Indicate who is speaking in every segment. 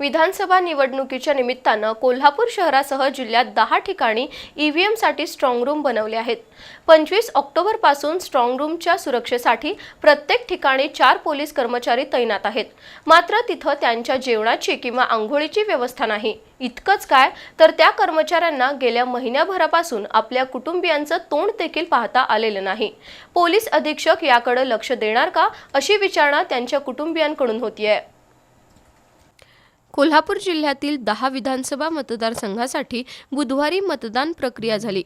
Speaker 1: विधानसभा निवडणुकीच्या निमित्तानं कोल्हापूर शहरासह जिल्ह्यात दहा ठिकाणी ईव्हीएमसाठी स्ट्रॉंग रूम बनवले आहेत. पंचवीस ऑक्टोबरपासून स्ट्रॉंग रूमच्या सुरक्षेसाठी प्रत्येक ठिकाणी चार पोलीस कर्मचारी तैनात आहेत. मात्र तिथं त्यांच्या जेवणाची किंवा आंघोळीची व्यवस्था नाही. इतकंच काय तर त्या कर्मचाऱ्यांना गेल्या महिन्याभरापासून आपल्या कुटुंबियांचं तोंड देखील पाहता आलेलं नाही. पोलीस अधीक्षक याकडे लक्ष देणार का अशी विचारणा त्यांच्या कुटुंबियांकडून होतीये. कोल्हापूर जिल्ह्यातील दहा विधानसभा मतदारसंघासाठी बुधवारी मतदान प्रक्रिया झाली.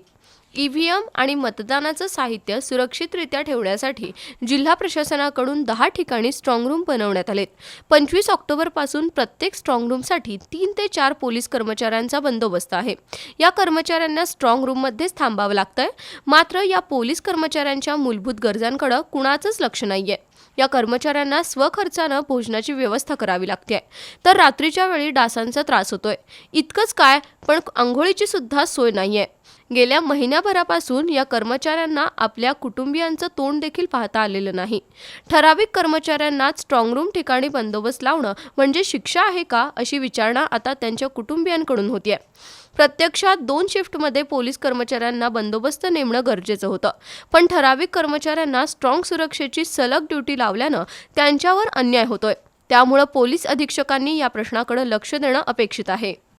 Speaker 1: ईव्हीएम आणि मतदानाचं साहित्य सुरक्षितरित्या ठेवण्यासाठी जिल्हा प्रशासनाकडून दहा ठिकाणी स्ट्रॉंगरूम बनवण्यात आलेत. पंचवीस ऑक्टोबरपासून प्रत्येक स्ट्रॉंगरूमसाठी तीन ते चार पोलीस कर्मचाऱ्यांचा बंदोबस्त आहे. या कर्मचाऱ्यांना स्ट्रॉंग रूममध्येच थांबावं लागतंय. मात्र या पोलीस कर्मचाऱ्यांच्या मूलभूत गरजांकडे कुणाचंच लक्ष नाहीये. या कर्मचाऱ्यांना स्वखर्चानं भोजनाची व्यवस्था करावी लागते. तर रात्रीच्या वेळी डासांचा त्रास होतोय. इतकंच काय पण आंघोळीची सुद्धा सोय नाहीये. गेल्या महिन्याभरापासून या कर्मचाऱ्यांना आपल्या कुटुंबियांचं तोंड देखील पाहता आलेलं नाही. ठराविक कर्मचाऱ्यांनाच स्ट्रॉंगरूम ठिकाणी बंदोबस्त लावणं म्हणजे शिक्षा आहे का अशी विचारणा आता त्यांच्या कुटुंबियांकडून होतीये. प्रत्यक्षात दोन शिफ्टमध्ये पोलीस कर्मचाऱ्यांना बंदोबस्त नेमणं गरजेचं होतं. पण ठराविक कर्मचाऱ्यांना स्ट्रॉंग सुरक्षेची सलग ड्युटी लावल्यानं त्यांच्यावर अन्याय होतोय. त्यामुळं पोलीस अधीक्षकांनी या प्रश्नाकडे लक्ष देणं अपेक्षित आहे.